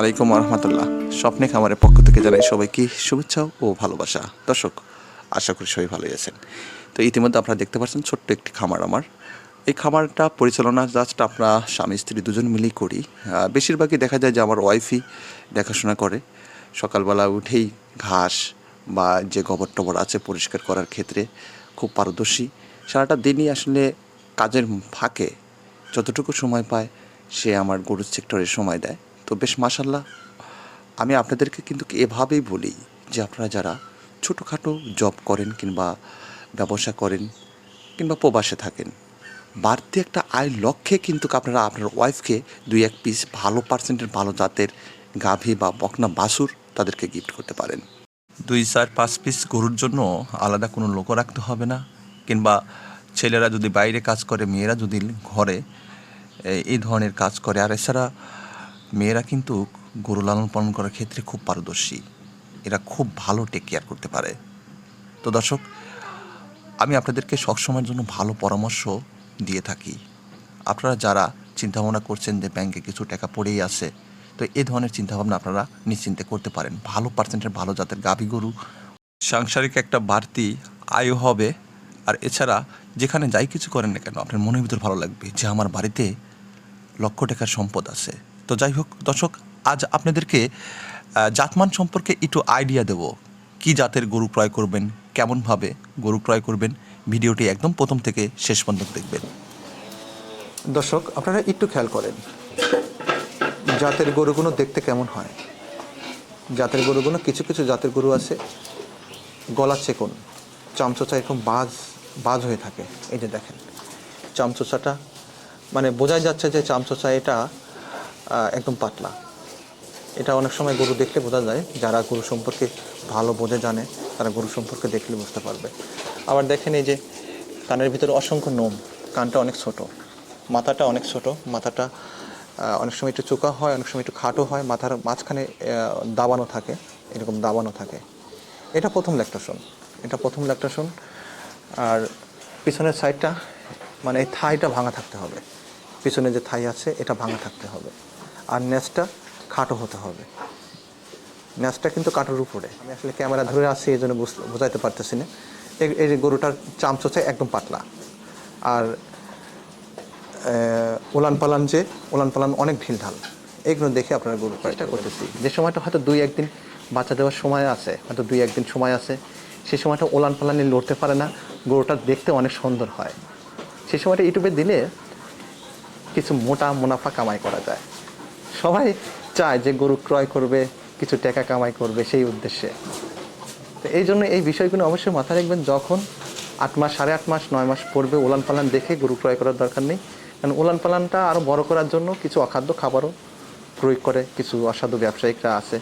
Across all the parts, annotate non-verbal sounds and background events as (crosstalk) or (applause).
আলাইকুম রহমতুল্লাহ স্বপ্নে খামারের পক্ষ থেকে জানাই সবাইকে শুভেচ্ছা ও ভালোবাসা। দর্শক, আশা করি সবাই ভালোই আছেন। তো ইতিমধ্যে আপনারা দেখতে পাচ্ছেন ছোট্ট একটি খামার আমার। এই খামারটা পরিচালনা জাস্ট আমরা স্বামী, স্ত্রী দুজন মিলেই করি। বেশিরভাগই দেখা যায় যে আমার ওয়াইফই দেখাশোনা করে। সকালবেলা উঠেই ঘাস বা যে গোবর টবর আছে পরিষ্কার করার ক্ষেত্রে খুব পারদর্শী। সারাটা দিনই আসলে কাজের ফাঁকে যতটুকু সময় পায় সে আমার গরুর সেক্টরে সময় দেয়। বেশ মাসাল্লাহ আমি আপনাদেরকে কিন্তু এভাবেই বলি যে আপনারা যারা ছোটোখাটো জব করেন কিংবা ব্যবসা করেন কিংবা প্রবাসে থাকেন, বাড়তি একটা আয় লক্ষ্যে কিন্তু আপনারা আপনার ওয়াইফকে দুই এক পিস ভালো পার্সেন্টের ভালো জাতের গাভী বা বকনা বাছুর তাদেরকে গিফট করতে পারেন। দুই, চার, পাঁচ পিস গরুর জন্য আলাদা কোনো লোকও রাখতে হবে না, কিংবা ছেলেরা যদি বাইরে কাজ করে, মেয়েরা যদি ঘরে এই ধরনের কাজ করে। আর এছাড়া মেয়েরা কিন্তু গরু লালন পালন করার ক্ষেত্রে খুব পারদর্শী। এরা খুব ভালো টেক কেয়ার করতে পারে। তো দর্শক, আমি আপনাদেরকে সবসময়ের জন্য ভালো পরামর্শ দিয়ে থাকি। আপনারা যারা চিন্তাভাবনা করছেন যে ব্যাংকে কিছু টাকা পড়েই আছে, তো এই ধরনের চিন্তাভাবনা আপনারা নিশ্চিন্তে করতে পারেন। ভালো পার্সেন্টের ভালো জাতের গাভী গরু, সাংসারিক একটা বাড়তি আয়ও হবে। আর এছাড়া যেখানে যাই কিছু করেন না কেন, আপনার মনের ভিতর ভালো লাগবে যে আমার বাড়িতে লক্ষ টাকার সম্পদ আছে। তো যাই হোক, দর্শক, আজ আপনাদেরকে জাতমান সম্পর্কে একটু আইডিয়া দেব। কি জাতের গরু ক্রয় করবেন, কেমনভাবে গরু ক্রয় করবেন, ভিডিওটি একদম প্রথম থেকে শেষ পর্যন্ত দেখবেন। দর্শক, আপনারা একটু খেয়াল করেন, জাতের গরুগুলো দেখতে কেমন হয়? জাতের গরুগুলো, কিছু কিছু জাতের গরু আছে, গলা চেকন, চামচোচা এরকম বাজ বাজ হয়ে থাকে। এই যে দেখেন, চামচোচাটা মানে বোঝাই যাচ্ছে যে চামচোচা এটা একদম পাতলা। এটা অনেক সময় গরু দেখলে বোঝা যায়, যারা গরু সম্পর্কে ভালো বোঝে, জানে, তারা গরু সম্পর্কে দেখলে বুঝতে পারবে। আবার দেখেন এই যে, কানের ভিতরে অসংখ্য নোম, কানটা অনেক ছোট, মাথাটা অনেক ছোট, মাথাটা অনেক সময় একটু চোকা হয়, অনেক সময় একটু খাটো হয়, মাথার মাঝখানে দাবানো থাকে, এরকম দাবানো থাকে। এটা প্রথম ল্যাকটেশন এটা প্রথম ল্যাকটেশন আর পিছনের সাইডটা মানে এই থাইটা ভাঙা থাকতে হবে। পিছনে যে থাই আছে, এটা ভাঙা থাকতে হবে। আর নেসটা খাটো হতে হবে। ন্যাসটা কিন্তু কাঠের উপরে। আমি আসলে ক্যামেরা ধরে আসছি এই জন্য বোঝাইতে পারতেছি না। এই- গরুটার চামচোচা একদম পাতলা। আর উলান পালান যে উলান পালান অনেক ঢিল ঢাল এগুলো দেখে আপনারা গরু চেষ্টা করতেছি। যে সময়টা হয়তো দুই একদিন বাচ্চা দেওয়ার সময় আছে, হয়তো দুই একদিন সময় আছে সেই সময়টা ওলান পালানে লড়তে পারে না। গরুটা দেখতে অনেক সুন্দর হয়। সেই সময়টা ইউটিউবে দিলে কিছু মোটা মুনাফা কামাই করা যায়। সবাই চায় যে গরু ক্রয় করবে, কিছু টাকা কামাই করবে সেই উদ্দেশ্যে। তো এই জন্য এই বিষয়গুলো অবশ্যই মাথায় রাখবেন, যখন আট মাস, সাড়ে আট মাস, নয় মাস পড়বে উলান পালান দেখে গরু ক্রয় করার দরকার নেই। কারণ উলান পালানটা আরও বড় করার জন্য কিছু অখাদ্য খাবারও প্রয়োগ করে, কিছু অসাধু ব্যবসায়িকরা আছে।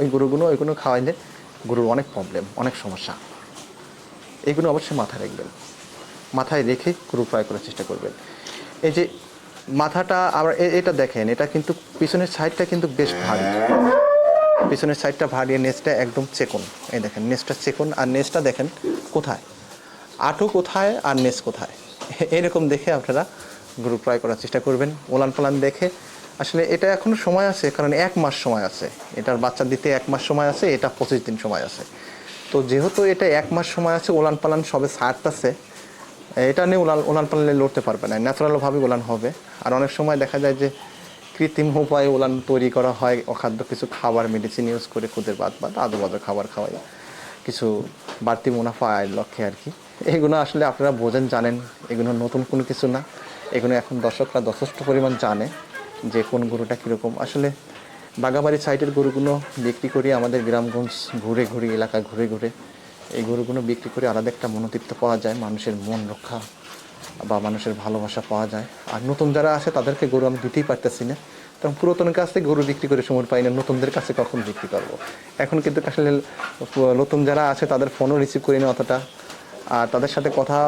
ওই গরুগুলো, ওইগুলো খাওয়াইলে গরুর অনেক প্রবলেম অনেক সমস্যা। এইগুলো অবশ্যই মাথায় রাখবেন। মাথায় রেখে গরু ক্রয় করার চেষ্টা করবেন। এই যে মাথাটা আবার এটা দেখেন, এটা কিন্তু পিছনের সাইডটা কিন্তু বেশ ভারী। পিছনের সাইডটা ভারী, নেসটা একদম চেকন। এই দেখেন, নেসটা চেকন আর নেসটা দেখেন কোথায়? আটু কোথায় আর নেস কোথায়? (laughs) এরকম দেখে আপনারা গ্রুপ ক্রয় করার চেষ্টা করবেন ওলান পালান দেখে। আসলে এটা এখনও সময় আছে, কারণ এক মাস সময় আছে। এটার বাচ্চা দিতে এক মাস সময় আছে, এটা পঁচিশ দিন সময় আছে। তো যেহেতু এটা এক মাস সময় আছে ওলান পালান সবে ছাড়তেছে এটা নিয়ে উলান উলান পালানে লড়তে পারবে না। ন্যাচারালভাবে উলান হবে। আর অনেক সময় দেখা যায় যে কৃত্রিম উপায়ে উলান তৈরি করা হয়, অখাদ্য কিছু খাবার মেডিসিন ইউজ করে খুদের বাদ বাদ আদো বাদো খাবার খাওয়াই কিছু বাড়তি মুনাফা আয়ের লক্ষ্যে আর কি। এগুলো আসলে আপনারা বোঝেন, জানেন। এগুলো নতুন কোনো কিছু না। এগুলো এখন দর্শকরা যথেষ্ট পরিমাণ জানে যে কোন গরুটা কীরকম। আসলে বাগাবাড়ি সাইডের গরুগুলো বিক্রি করি আমাদের গ্রামগঞ্জ ঘুরে ঘুরে, এলাকা ঘুরে ঘুরে। এই গরুগুলো বিক্রি করে আলাদা একটা মনোতৃপ্ত পাওয়া যায়, মানুষের মন রক্ষা বা মানুষের ভালোবাসা পাওয়া যায়। আর নতুন যারা আসে, তাদেরকে গরু আমি দিতেই পারতেছি না। কারণ পুরাতনের কাছে গরু বিক্রি করে সময় পাই না, নতুনদের কাছে কখন বিক্রি করব? এখন কিন্তু আসলে নতুন যারা আছে, তাদের ফোনও রিসিভ করি না অতটা। আর তাদের সাথে কথা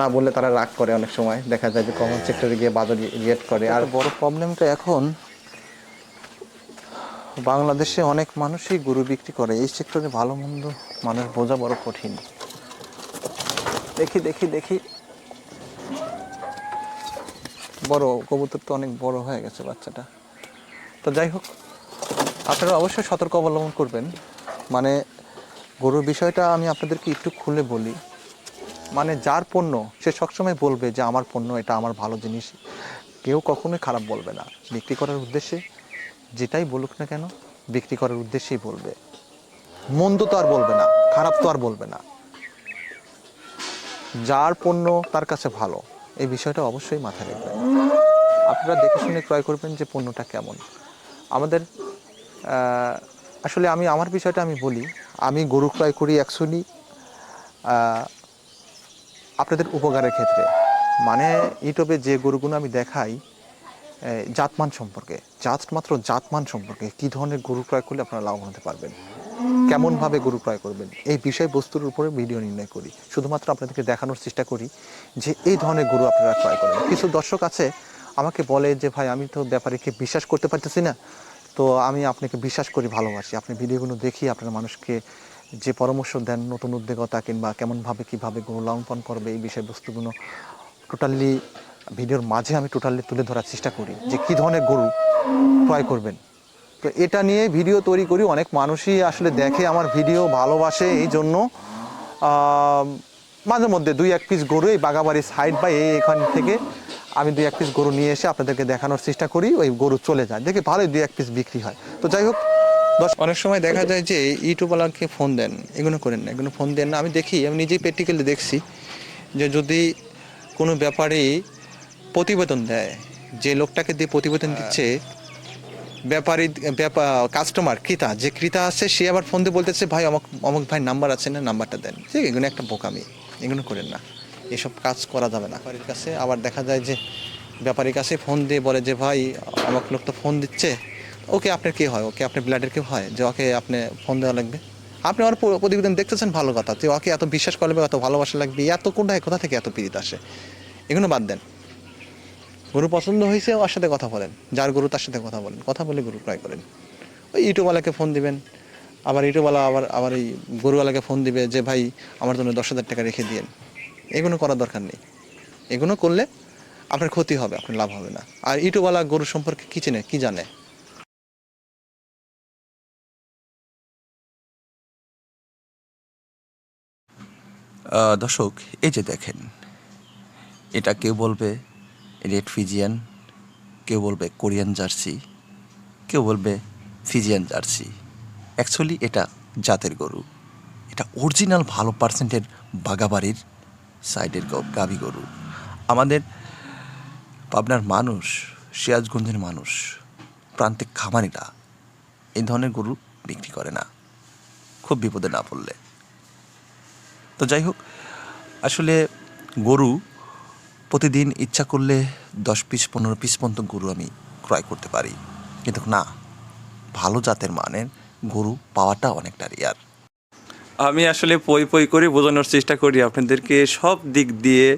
না বললে তারা রাগ করে অনেক সময়। দেখা যায় যে কমন সেক্টরে গিয়ে বাজার রিয়েক্ট করে। আর বড় প্রবলেমটা এখন বাংলাদেশে অনেক মানুষই গরু বিক্রি করে। এই সেক্টরে ভালো মন্দ মানুষ বোঝা বড় কঠিন। দেখি দেখি দেখি। বড়, কবুতর তো অনেক বড় হয়ে গেছে বাচ্চাটা। তো যাই হোক, আপনারা অবশ্যই সতর্ক অবলম্বন করবেন। মানে গরুর বিষয়টা আমি আপনাদেরকে একটু খুলে বলি। মানে যার পণ্য, সে সবসময় বলবে যে, আমার পণ্য, এটা আমার ভালো জিনিস। কেউ কখনোই খারাপ বলবে না। বিক্রি করার উদ্দেশ্যে যেটাই বলুক না কেন, বিক্রি করার উদ্দেশ্যেই বলবে। মন্দ তো আর বলবে না, খারাপ তো আর বলবে না। যার পণ্য তার কাছে ভালো, এই বিষয়টা অবশ্যই মাথায় রাখবেন। আপনারা দেখে শুনে ক্রয় করবেন যে পণ্যটা কেমন। আমাদের আসলে আমি, আমার বিষয়টা আমি বলি, আমি গরু ক্রয় করি অ্যাকচুয়ালি আপনাদের উপকারের ক্ষেত্রে। মানে ইউটিউবে যে গরুগুলো আমি দেখাই জাতমান সম্পর্কে, জাত মাত্র জাতমান সম্পর্কে কী ধরনের গরু ক্রয় করলে আপনারা লাভবান হতে পারবেন? কেমনভাবে গরু ক্রয় করবেন? এই বিষয়বস্তুর উপরে ভিডিও নির্ণয় করি। শুধুমাত্র আপনাদেরকে দেখানোর চেষ্টা করি যে এই ধরনের গরু আপনারা ক্রয় করেন। কিছু দর্শক আছে, আমাকে বলে যে, ভাই, আমি তো ব্যাপারীকে বিশ্বাস করতে পারতেছি না। তো আমি আপনাকে বিশ্বাস করি, ভালোবাসি। আপনি ভিডিওগুলো দেখি, আপনার মানুষকে যে পরামর্শ দেন, নতুন উদ্যোগতা কিংবা কেমনভাবে কীভাবে গরু লালন করবে, এই বিষয়বস্তুগুলো টোটালি ভিডিওর মাঝে আমি টোটালি তুলে ধরার চেষ্টা করি যে কী ধরনের গরু ক্রয় করবেন। তো এটা নিয়ে ভিডিও তৈরি করি, অনেক মানুষই আসলে দেখে, আমার ভিডিও ভালোবাসে, এই জন্য মাঝে মধ্যে দুই এক পিস গরু এই বাগাবাড়ির সাইড বা এই এখান থেকে আমি দুই এক পিস গরু নিয়ে এসে আপনাদেরকে দেখানোর চেষ্টা করি, ওই গরু চলে যায়। দেখে ভালোই দুই এক পিস বিক্রি হয়। তো যাই হোক অনেক সময় দেখা যায় যে ইউটিউবওয়ালাকে ফোন দেন, এগুলো করেন না, এগুলো ফোন দেন না। আমি দেখি, আমি নিজেই প্র্যাকটিক্যালি দেখছি যে যদি কোনো ব্যাপারে প্রতিবেদন দেয়। যে লোকটাকে দিয়ে প্রতিবেদন দিচ্ছে ব্যাপারী ব্যাপার কাস্টমার ক্রেতা যে ক্রেতা আছে সে আবার ফোন দিয়ে বলতেছে ভাই অমুক অমুক ভাই নাম্বার আছে না? নাম্বারটা দেন। ঠিক এগুলো একটা বোকামি। এগুলো করেন না। এসব কাজ করা যাবে না। ব্যাপারীর কাছে আবার দেখা যায় যে ব্যাপারীর কাছে ফোন দিয়ে বলে যে ভাই আমাকে লোক তো ফোন দিচ্ছে। ওকে আপনার কে হয়? ওকে আপনার ব্লাডের কেউ হয়? যে ওকে আপনি ফোন দেওয়া লাগবে? আপনি আমার প্রতিবেদন দেখতেছেন? ভালো কথা। তো ওকে এত বিশ্বাস করবে এত ভালোবাসা লাগবে এত কোনটায় কোথা থেকে এত পীড়িত আসে? এগুলো বাদ দেন। গরু পছন্দ হয়েছে, ওর সাথে কথা বলেন। যার গরু তার সাথে কথা বলেন। কথা বলে গরু ক্রয় করেন। ওই ইউটিউবওয়ালাকে ফোন দিবেন। আবার ইউটিউবওয়ালা আবার আবার এই গরুওয়ালাকে ফোন দিবে যে, ভাই, আমার জন্য দশ হাজার টাকা রেখে দিয়েন। এগুলো করার দরকার নেই। এগুলো করলে আপনার ক্ষতি হবে, আপনার লাভ হবে না। আর ইউটিউবওয়ালা গরু সম্পর্কে কী চেনে, কী জানে? দর্শক, এই যে দেখেন, এটা কেউ বলবে রেড ফিজিয়ান কেউ বলবে কোরিয়ান জার্সি, কেউ বলবে ফিজিয়ান জার্সি। অ্যাকচুয়ালি এটা জাতের গরু। এটা অরিজিনাল ভালো পার্সেন্টের বাগাবাড়ির সাইডের গাভী গরু। আমাদের পাবনার মানুষ, সিরাজগঞ্জের মানুষ, প্রান্তিক খামারিরা এই ধরনের গরু বিক্রি করে না। খুব বিপদে না পড়লে। তো যাই হোক, আসলে গরু প্রতিদিন ইচ্ছা করলে দশ পিস, পনেরো পিস পর্যন্ত গরু আমি ক্রয় করতে পারি। কিন্তু না, ভালো জাতের মানের গরু পাওয়াটা অনেকটা রেয়ার আমি আসলে পই পই করে বোঝানোর চেষ্টা করি আপনাদেরকে সব দিক দিয়ে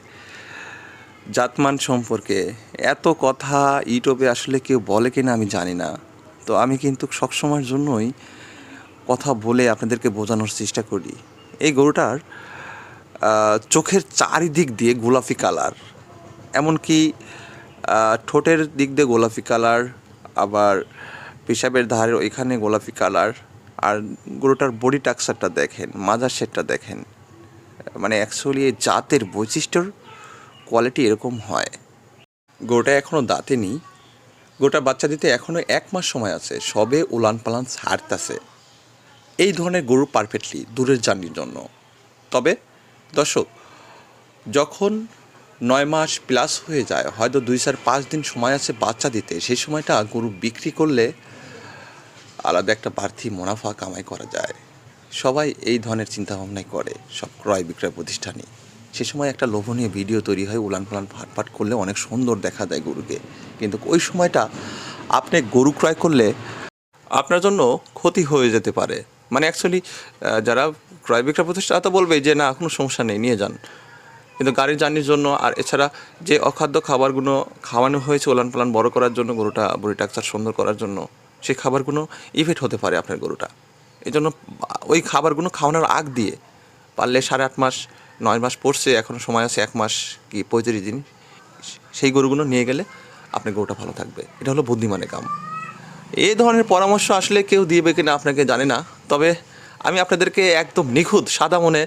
জাতমান সম্পর্কে। এত কথা ইউটিউবে আসলে কেউ বলে কিনা আমি জানি না। তো আমি কিন্তু সবসময়ের জন্যই কথা বলে আপনাদেরকে বোঝানোর চেষ্টা করি। এই গরুটার চোখের চারিদিক দিয়ে গোলাপি কালার এমনকি ঠোঁটের দিক দিয়ে গোলাপি কালার, আবার পেশাবের ধারের ওইখানে গোলাপি কালার, আর গরুটার বডি টাক্সারটা দেখেন, মাজার শেটটা দেখেন মানে অ্যাকচুয়ালি এই জাতের বৈশিষ্ট্যর কোয়ালিটি এরকম হয়। গরুটা এখনও দাঁতে নি গোটা বাচ্চা দিতে এখনও এক মাস সময় আছে, সবে উলান পালান ছাড়তেছে। এই ধরনের গরু পারফেক্টলি দূরের জার্নির জন্য। তবে দর্শক, যখন নয় মাস প্লাস হয়ে যায়। হয়তো দুই চার পাঁচ দিন সময় আছে বাচ্চা দিতে। সেই সময়টা গরু বিক্রি করলে আলাদা একটা বাড়তি মুনাফা কামাই করা যায়। সবাই এই ধরনের চিন্তাভাবনাই করে, সব ক্রয় বিক্রয় প্রতিষ্ঠানে সে সময় একটা লোভনীয় ভিডিও তৈরি হয়, উলান পালান ফাটফাট করলে অনেক সুন্দর দেখা যায় গরুকে। কিন্তু ওই সময়টা আপনি গরু ক্রয় করলে আপনার জন্য ক্ষতি হয়ে যেতে পারে। মানে অ্যাকচুয়ালি যারা ক্রয় বিক্রয় প্রতিষ্ঠান তো বলবে যে, না, কোনো সমস্যা নেই, নিয়ে যান। কিন্তু গাড়ির জার্নির জন্য আর এছাড়া যে অখাদ্য খাবারগুলো খাওয়ানো হয়েছে ওলান পালান বড় করার জন্য গরুটা, বডি টাকচার সুন্দর করার জন্য সেই খাবারগুলো ইফেক্ট হতে পারে আপনার গরুটা। এই জন্য ওই খাবারগুলো খাওয়ানোর আগ দিয়ে পারলে সাড়ে আট মাস, নয় মাস পড়ছে এখনও সময় আছে এক মাস কি পঁয়ত্রিশ দিন, সেই গরুগুলো নিয়ে গেলে আপনার গরুটা ভালো থাকবে। এটা হলো বুদ্ধিমানের কাম। এই ধরনের পরামর্শ আসলে কেউ দিবে কিনা আপনাকে জানে না, তবে আমি আপনাদেরকে একদম নিখুঁত, সাদা মনে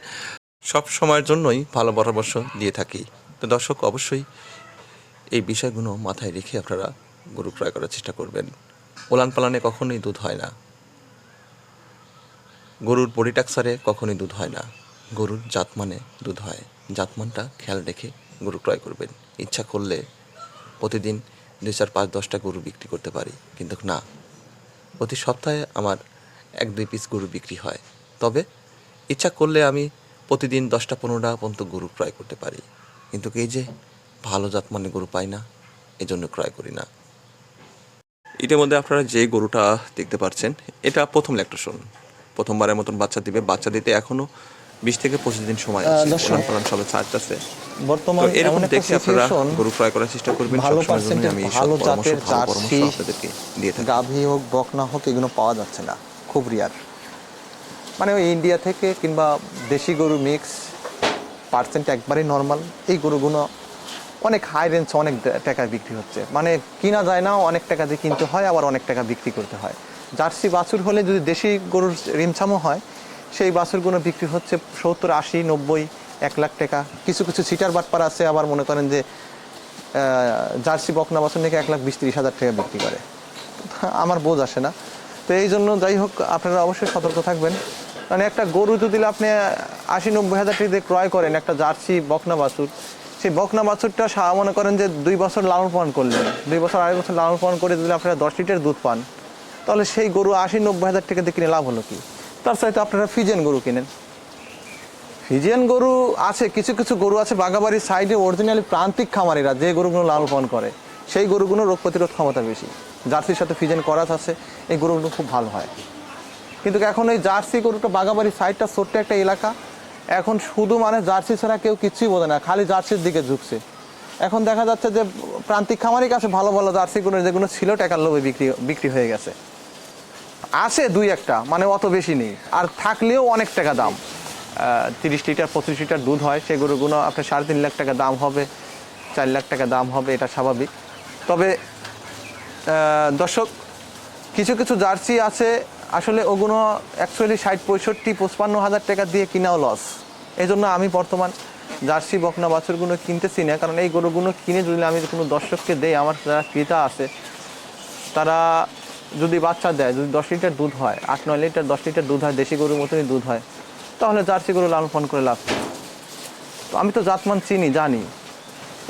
সব সময়ের জন্যই ভালো পরামর্শ দিয়ে থাকি। তো দর্শক, অবশ্যই এই বিষয়গুলো মাথায় রেখে আপনারা গরু ক্রয় করার চেষ্টা করবেন। ওলান পালানে কখনোই দুধ হয় না। গরুর বডি টাক্সারে কখনোই দুধ হয় না। গরুর জাতমানে দুধ হয়। জাতমানটা খেয়াল রেখে গরু ক্রয় করবেন। ইচ্ছা করলে প্রতিদিন দুই, চার, পাঁচ, দশটা গরু বিক্রি করতে পারি। কিন্তু না, প্রতি সপ্তাহে আমার এক, দুই পিস গরু বিক্রি হয়। তবে ইচ্ছা করলে আমি প্রতিদিন দশটা পনেরোটা পর্যন্ত গরু ক্রয় করতে পারি। কিন্তু এই যে ভালো জাতমানের গরু পাই না এজন্য ক্রয় করি না। ইতিমধ্যে আপনারা যে গরুটা দেখতে পাচ্ছেন এটা প্রথম ল্যাকটেশন প্রথমবারের মতন বাচ্চা দিবে। বাচ্চা দিতে এখনও বিশ থেকে পঁচিশ দিন সময় আছে। সবে চার্জ আছে বর্তমান এরকম দেখে আপনারা গরু ক্রয় করার চেষ্টা করবেন। ভালো ভালো জাতের জার্সি আপনাদেরকে দিয়ে থাকি। গাভী হোক বকনা হোক এগুলো পাওয়া যাচ্ছে না। খুব রিয়ার মানে ওই ইন্ডিয়া থেকে কিংবা দেশি গরু মিক্স পার্সেন্ট একবারেই নর্মাল এই গরুগুলো অনেক হাই রেঞ্জ অনেক টাকায় বিক্রি হচ্ছে। মানে কিনা যায় না, অনেক টাকা দিয়ে কিনতে হয়, আবার অনেক টাকা বিক্রি করতে হয়। জার্সি বাছুর হলে যদি দেশি গরুর রিমছামও হয়, সেই বাছুরগুলো বিক্রি হচ্ছে সত্তর, আশি, নব্বই, এক লাখ টাকা। কিছু কিছু সিটার বাটপার আছে, আবার মনে করেন যে জার্সি বকনা বাছুর নাকি এক লাখ বিশ, তিরিশ হাজার টাকা বিক্রি করে। আমার বোঝ আসে না। তো এই জন্য যাই হোক, আপনারা অবশ্যই সতর্ক থাকবেন। মানে একটা গরু যদি আপনি আশি নব্বই হাজার টাকা ক্রয় করেন, একটা জার্সি বকনা বাছুর, সেই বকনা বাছুরটা মনে করেন যে দুই বছর লালন পালন করলেন। দুই বছর আড়াই বছর লালন পালন করে যদি আপনারা দশ লিটার দুধ পান, তাহলে সেই গরু আশি নব্বই হাজার টাকা দিয়ে কিনে লাভ হলো কি? তার সাথে আপনারা ফিজেন গরু কিনেন। ফিজিয়ান গরু আছে, কিছু কিছু গরু আছে বাগাবাড়ির সাইডে অরিজিনালি প্রান্তিক খামারিরা যে গরুগুলো লালন পালন করে, সেই গরুগুলো রোগ প্রতিরোধ ক্ষমতা বেশি। জার্সির সাথে ফিজেন করাত আছে, এই গরুগুলো খুব ভালো হয়। কিন্তু এখন ওই জার্সি গরুটা বাগাবাড়ির সাইডটা ছোট্ট একটা এলাকা। এখন শুধু মানে জার্সি ছাড়া কেউ কিছুই বোঝে না, খালি জার্সির দিকে ঝুঁকছে। এখন দেখা যাচ্ছে যে প্রান্তিক খামারির কাছে ভালো ভালো জার্সি গরু যেগুলো ছিল টাকার লোভে বিক্রি বিক্রি হয়ে গেছে। আছে দুই একটা মানে অত বেশি নেই। আর থাকলেও অনেক টাকা দাম। তিরিশ লিটার, পঁচিশ লিটার দুধ হয় সেই গরুগুলো আপনার সাড়ে তিন লাখ টাকা দাম হবে, চার লাখ টাকা দাম হবে, এটা স্বাভাবিক। তবে দর্শক, কিছু কিছু জার্সি আছে আসলে ওগুলো অ্যাকচুয়ালি ষাট, পঁয়ষট্টি, পঁচপান্ন হাজার টাকা দিয়ে কিনাও লস এই জন্য আমি বর্তমান জার্সি, বকনা বাছুরগুলো কিনতেছি না, কারণ এই গরুগুলো কিনে যদি আমি কোনো দর্শককে দেই, আমার যারা ক্রেতা আছে, তারা যদি বাচ্চা দেয়, যদি দশ লিটার দুধ হয়, আট, নয় লিটার, দশ লিটার দুধ হয়, দেশি গরুর মতনই দুধ হয়, তাহলে জার্সি গরু লালন পালন করে লাভ তো আমি তো জাতমান চিনি, জানি।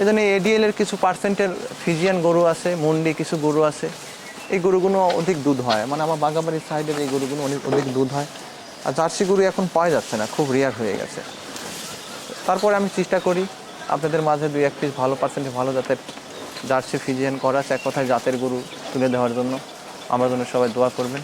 এই জন্য এডিএল এর কিছু পার্সেন্টের ফিজিয়ান গরু আছে মুন্ডি কিছু গরু আছে। এই গরুগুলো অধিক দুধ হয়। মানে আমার বাগাবাড়ির সাইডের এই গরুগুলো অনেক অধিক দুধ হয়। আর জার্সি গরু এখন পাওয়া যাচ্ছে না, খুব রেয়ার হয়ে গেছে। তারপরে আমি চেষ্টা করি আপনাদের মাঝে দুই এক পিস ভালো পার্সেন্টেজ ভালো জাতের জার্সি ফিজিয়ান করা, এক কথায় জাতের গরু তুলে দেওয়ার জন্য। আমার জন্য সবাই দোয়া করবেন।